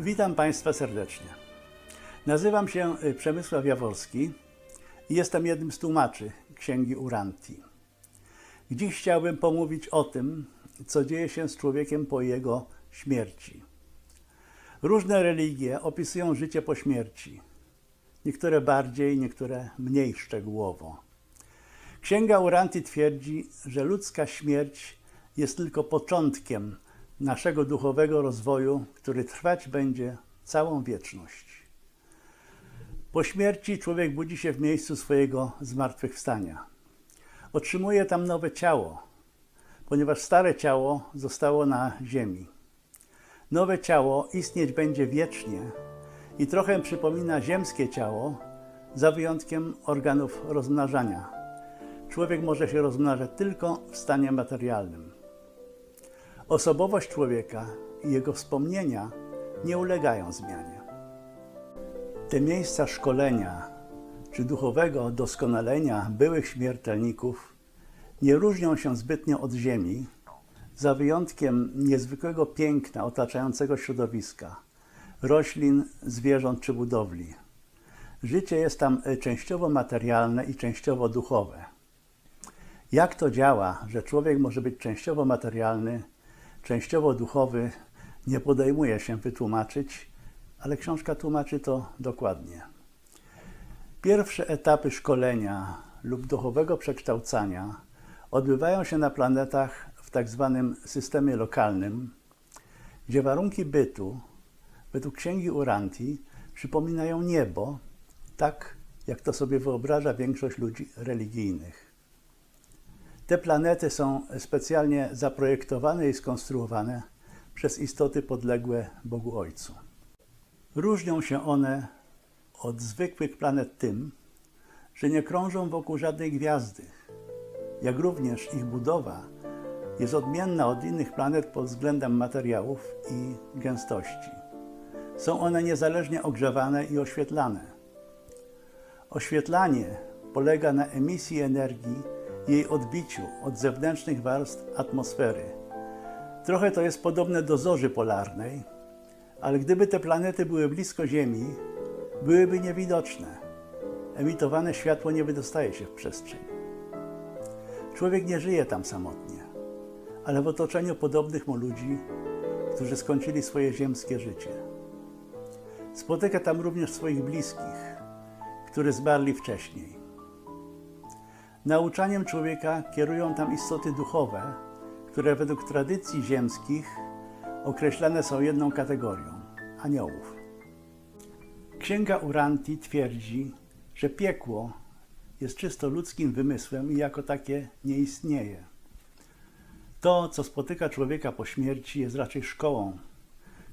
Witam Państwa serdecznie. Nazywam się y, Przemysław Jaworski i jestem jednym z tłumaczy Księgi Uranti. Dziś chciałbym pomówić o tym, co dzieje się z człowiekiem po jego śmierci. Różne religie opisują życie po śmierci. Niektóre bardziej, niektóre mniej szczegółowo. Księga Uranti twierdzi, że ludzka śmierć jest tylko początkiem naszego duchowego rozwoju, który trwać będzie całą wieczność. Po śmierci człowiek budzi się w miejscu swojego zmartwychwstania. Otrzymuje tam nowe ciało, ponieważ stare ciało zostało na ziemi. Nowe ciało istnieć będzie wiecznie i trochę przypomina ziemskie ciało, za wyjątkiem organów rozmnażania. Człowiek może się rozmnażać tylko w stanie materialnym. Osobowość człowieka i jego wspomnienia nie ulegają zmianie. Te miejsca szkolenia czy duchowego doskonalenia byłych śmiertelników nie różnią się zbytnio od Ziemi, za wyjątkiem niezwykłego piękna otaczającego środowiska, roślin, zwierząt czy budowli. Życie jest tam częściowo materialne i częściowo duchowe. Jak to działa, że człowiek może być częściowo materialny, częściowo duchowy, nie podejmuje się wytłumaczyć, ale książka tłumaczy to dokładnie. Pierwsze etapy szkolenia lub duchowego przekształcania odbywają się na planetach w tak zwanym systemie lokalnym, gdzie warunki bytu, według księgi Uranti, przypominają niebo, tak jak to sobie wyobraża większość ludzi religijnych. Te planety są specjalnie zaprojektowane i skonstruowane przez istoty podległe Bogu Ojcu. Różnią się one od zwykłych planet tym, że nie krążą wokół żadnej gwiazdy, jak również ich budowa jest odmienna od innych planet pod względem materiałów i gęstości. Są one niezależnie ogrzewane i oświetlane. Oświetlanie polega na emisji energii jej odbiciu od zewnętrznych warstw atmosfery. Trochę to jest podobne do zorzy polarnej, ale gdyby te planety były blisko Ziemi, byłyby niewidoczne. Emitowane światło nie wydostaje się w przestrzeń. Człowiek nie żyje tam samotnie, ale w otoczeniu podobnych mu ludzi, którzy skończyli swoje ziemskie życie. Spotyka tam również swoich bliskich, którzy zmarli wcześniej. Nauczaniem człowieka kierują tam istoty duchowe, które według tradycji ziemskich określane są jedną kategorią aniołów. Księga Uranti twierdzi, że piekło jest czysto ludzkim wymysłem i jako takie nie istnieje. To, co spotyka człowieka po śmierci, jest raczej szkołą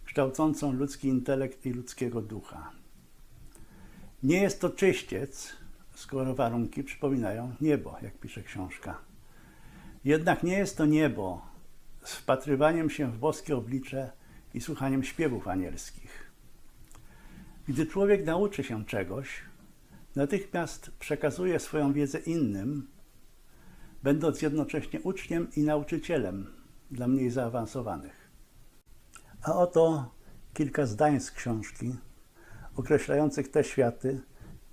kształcącą ludzki intelekt i ludzkiego ducha. Nie jest to czyściec, skoro warunki przypominają niebo, jak pisze książka. Jednak nie jest to niebo z wpatrywaniem się w boskie oblicze i słuchaniem śpiewów anielskich. Gdy człowiek nauczy się czegoś, natychmiast przekazuje swoją wiedzę innym, będąc jednocześnie uczniem i nauczycielem dla mniej zaawansowanych. A oto kilka zdań z książki określających te światy,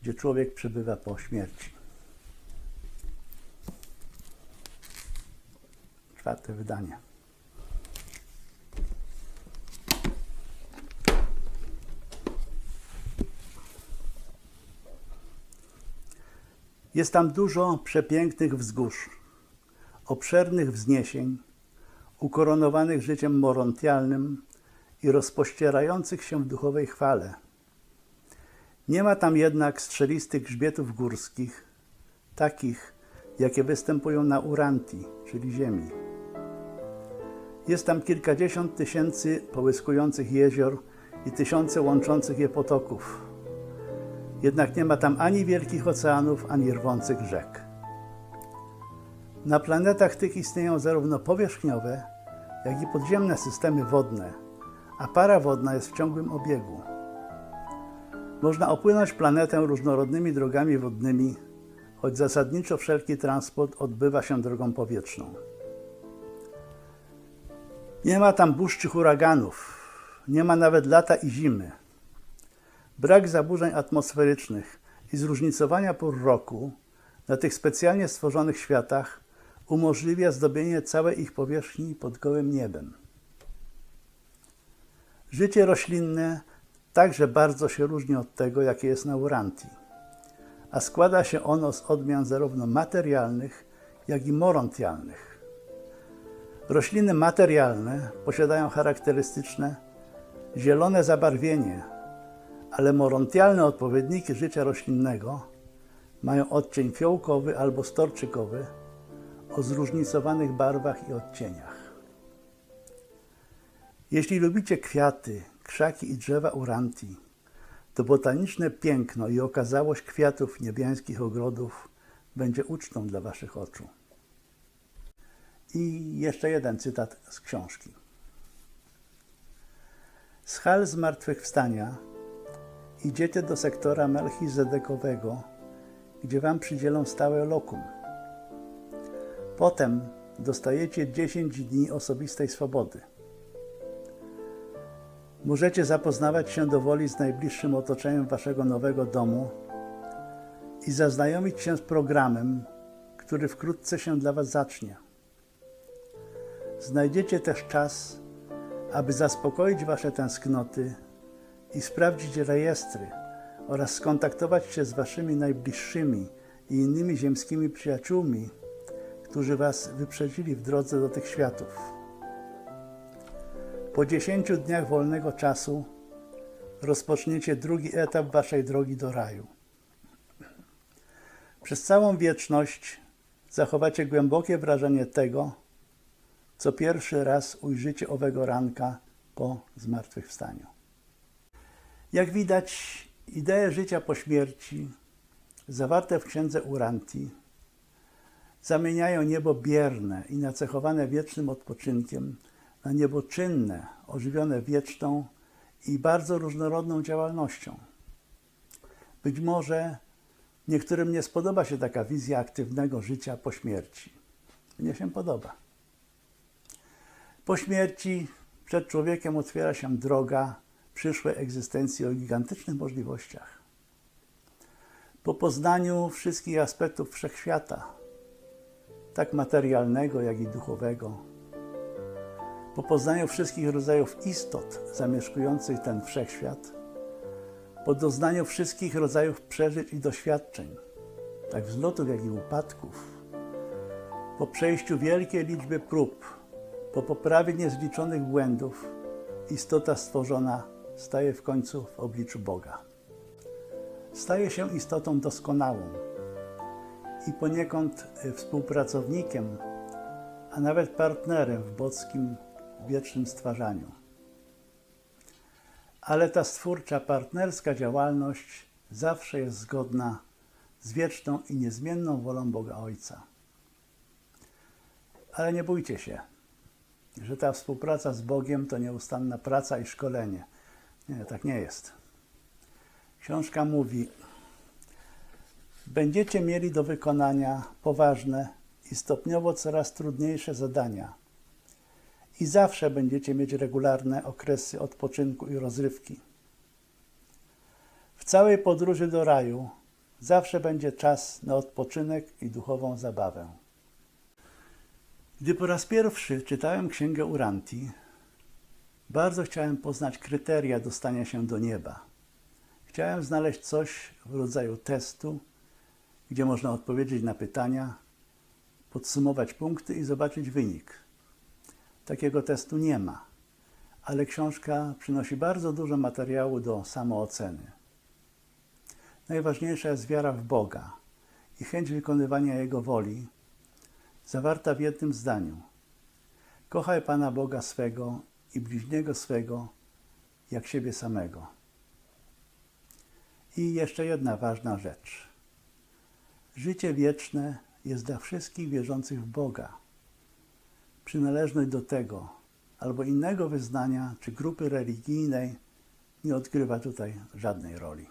gdzie człowiek przebywa po śmierci. Czwarte wydanie. Jest tam dużo przepięknych wzgórz, obszernych wzniesień, ukoronowanych życiem morontialnym i rozpościerających się w duchowej chwale. Nie ma tam jednak strzelistych grzbietów górskich, takich, jakie występują na Uranti, czyli Ziemi. Jest tam kilkadziesiąt tysięcy połyskujących jezior i tysiące łączących je potoków. Jednak nie ma tam ani wielkich oceanów, ani rwących rzek. Na planetach tych istnieją zarówno powierzchniowe, jak i podziemne systemy wodne, a para wodna jest w ciągłym obiegu. Można opłynąć planetę różnorodnymi drogami wodnymi, choć zasadniczo wszelki transport odbywa się drogą powietrzną. Nie ma tam burz czy huraganów, Nie ma nawet lata i zimy. Brak zaburzeń atmosferycznych i zróżnicowania pór roku na tych specjalnie stworzonych światach umożliwia zdobienie całej ich powierzchni pod gołym niebem. Życie roślinne także bardzo się różni od tego, jakie jest na Urantii, a składa się ono z odmian zarówno materialnych, jak i morontialnych. Rośliny materialne posiadają charakterystyczne zielone zabarwienie, ale morontialne odpowiedniki życia roślinnego mają odcień fiołkowy albo storczykowy o zróżnicowanych barwach i odcieniach. Jeśli lubicie kwiaty, krzaki i drzewa uranti, to botaniczne piękno i okazałość kwiatów niebiańskich ogrodów będzie ucztą dla waszych oczu. I jeszcze jeden cytat z książki. Z hal zmartwychwstania idziecie do sektora Melchizedekowego, gdzie wam przydzielą stałe lokum. Potem dostajecie 10 dni osobistej swobody. Możecie zapoznawać się do woli z najbliższym otoczeniem waszego nowego domu i zaznajomić się z programem, który wkrótce się dla was zacznie. Znajdziecie też czas, aby zaspokoić wasze tęsknoty i sprawdzić rejestry oraz skontaktować się z waszymi najbliższymi i innymi ziemskimi przyjaciółmi, którzy was wyprzedzili w drodze do tych światów. Po 10 dniach wolnego czasu rozpoczniecie drugi etap waszej drogi do raju. Przez całą wieczność zachowacie głębokie wrażenie tego, co pierwszy raz ujrzycie owego ranka po zmartwychwstaniu. Jak widać, idee życia po śmierci, zawarte w księdze Uranti, zamieniają niebo bierne i nacechowane wiecznym odpoczynkiem na niebo czynne, ożywione wieczną i bardzo różnorodną działalnością. Być może niektórym nie spodoba się taka wizja aktywnego życia po śmierci. Mnie się podoba. Po śmierci przed człowiekiem otwiera się droga przyszłej egzystencji o gigantycznych możliwościach. Po poznaniu wszystkich aspektów wszechświata, tak materialnego, jak i duchowego, po poznaniu wszystkich rodzajów istot zamieszkujących ten wszechświat, po doznaniu wszystkich rodzajów przeżyć i doświadczeń, tak wzlotów, jak i upadków, po przejściu wielkiej liczby prób, po poprawie niezliczonych błędów, istota stworzona staje w końcu w obliczu Boga. Staje się istotą doskonałą i poniekąd współpracownikiem, a nawet partnerem w boskim wiecznym stwarzaniu. Ale ta stwórcza, partnerska działalność zawsze jest zgodna z wieczną i niezmienną wolą Boga Ojca. Ale nie bójcie się, że ta współpraca z Bogiem to nieustanna praca i szkolenie. Nie, tak nie jest. Książka mówi: Będziecie mieli do wykonania poważne i stopniowo coraz trudniejsze zadania. I zawsze będziecie mieć regularne okresy odpoczynku i rozrywki. W całej podróży do raju zawsze będzie czas na odpoczynek i duchową zabawę. Gdy po raz pierwszy czytałem Księgę Uranti, bardzo chciałem poznać kryteria dostania się do nieba. Chciałem znaleźć coś w rodzaju testu, gdzie można odpowiedzieć na pytania, podsumować punkty i zobaczyć wynik. Takiego testu nie ma, ale książka przynosi bardzo dużo materiału do samooceny. Najważniejsza jest wiara w Boga i chęć wykonywania Jego woli, zawarta w jednym zdaniu. Kochaj Pana Boga swego i bliźniego swego jak siebie samego. I jeszcze jedna ważna rzecz. Życie wieczne jest dla wszystkich wierzących w Boga. Przynależność do tego albo innego wyznania czy grupy religijnej nie odgrywa tutaj żadnej roli.